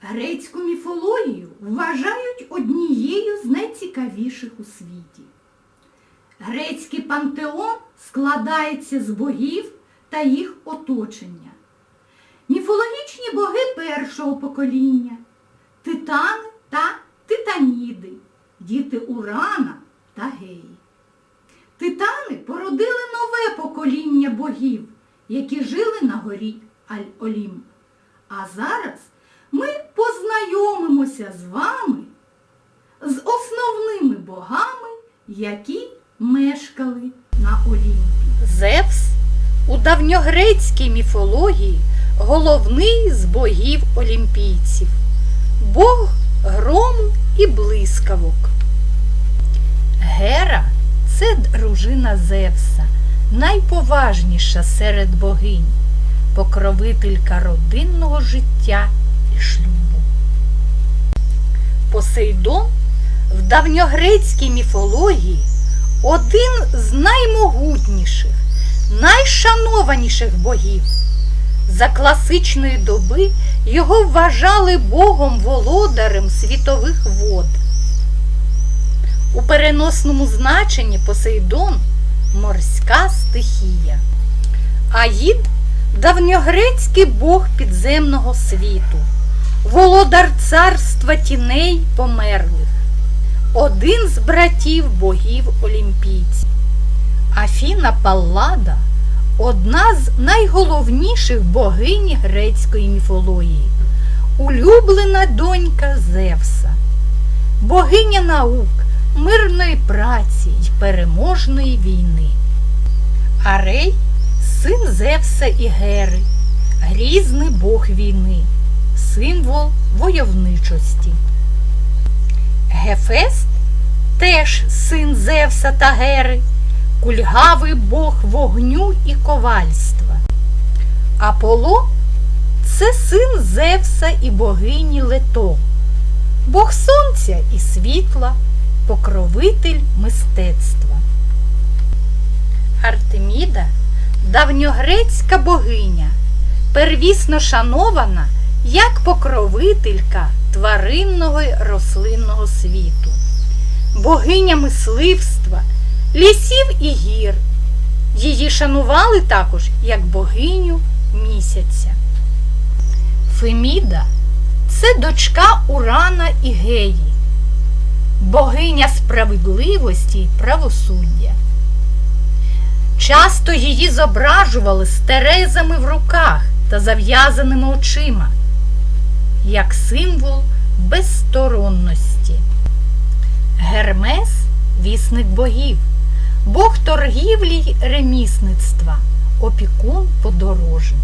Грецьку міфологію вважають однією з найцікавіших у світі. Грецький пантеон складається з богів та їх оточення. Міфологічні боги першого покоління, титани та титаніди, діти Урана та Геї. Титани породили нове покоління богів, які жили на горі Аль-Олімп. А зараз ми познайомимося з вами з основними богами, які мешкали на Олімпі. Зевс у давньогрецькій міфології головний з богів олімпійців, бог грому і блискавок. Гера це дружина Зевса, найповажніша серед богинь, покровителька родинного життя шлюбу. Посейдон в давньогрецькій міфології один з наймогутніших, найшанованіших богів. За класичної доби його вважали богом-володарем світових вод. У переносному значенні Посейдон морська стихія. Аїд давньогрецький бог підземного світу, володар царства тіней померлих, один з братів богів олімпійців. Афіна Паллада одна з найголовніших богинь грецької міфології, улюблена донька Зевса, богиня наук, мирної праці й переможної війни. Арей син Зевса і Гери, грізний бог війни, символ войовничості. Гефест теж син Зевса та Гери, кульгавий бог вогню і ковальства. Аполло це син Зевса і богині Лето, бог сонця і світла, покровитель мистецтва. Артеміда давньогрецька богиня, первісно шанована як покровителька тваринного й рослинного світу, богиня мисливства, лісів і гір. Її шанували також як богиню місяця. Феміда це дочка Урана і Геї, богиня справедливості й правосуддя. Часто її зображували з терезами в руках та зав'язаними очима, як символ безсторонності. Гермес вісник богів, бог торгівлі й ремісництва, опікун подорожніх.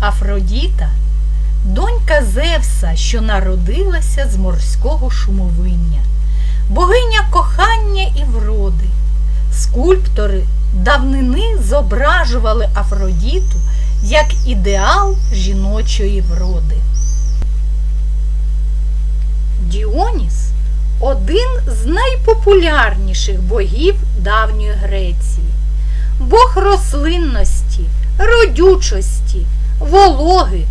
Афродіта донька Зевса, що народилася з морського шумовиння, богиня кохання і вроди. Скульптори давнини зображували Афродіту як ідеал жіночої вроди. Діоніс один з найпопулярніших богів давньої Греції, бог рослинності, родючості, вологи,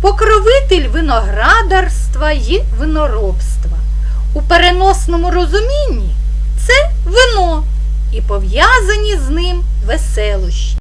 покровитель виноградарства і виноробства. У переносному розумінні це вино і пов'язані з ним веселощі.